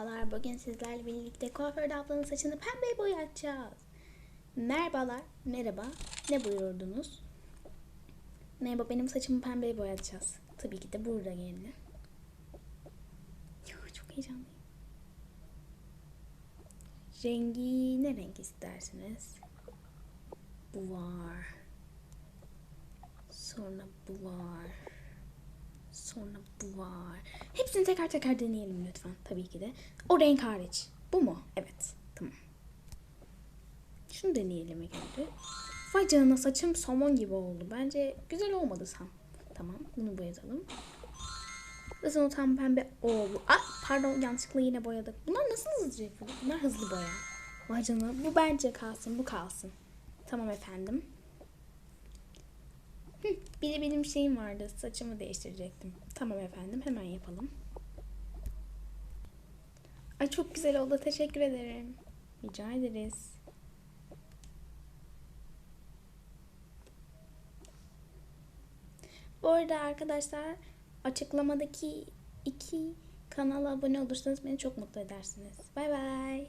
Merhabalar. Bugün sizlerle birlikte kuaförde ablanın saçını pembe boyatacağız. Merhabalar. Merhaba. Ne buyurdunuz? Merhaba benim saçımı pembe boyatacağız. Tabii ki de burada geldi. Ya, çok heyecanlıyım. Rengi ne renk istersiniz? Bu var. Sonra bu var. Sonra bu var. Hepsini teker teker deneyelim lütfen. Tabii ki de. O renk hariç. Bu mu? Evet. Tamam. Şunu deneyelim önce. Vay canına saçım somon gibi oldu. Bence güzel olmadı sam. Tamam. Bunu boyatalım. Zaten o tam pembe oldu. Ah pardon yanlışlıkla yine boyadık. Bunlar nasıl hızlıca yapılıyor? Bunlar hızlı boya. Vay canına. Bu bence kalsın. Bu kalsın. Tamam efendim. Bir de benim şeyim vardı. Saçımı değiştirecektim. Tamam efendim. Hemen yapalım. Ay çok güzel oldu. Teşekkür ederim. Rica ederiz. Bu arada arkadaşlar açıklamadaki iki kanala abone olursanız beni çok mutlu edersiniz. Bay bay.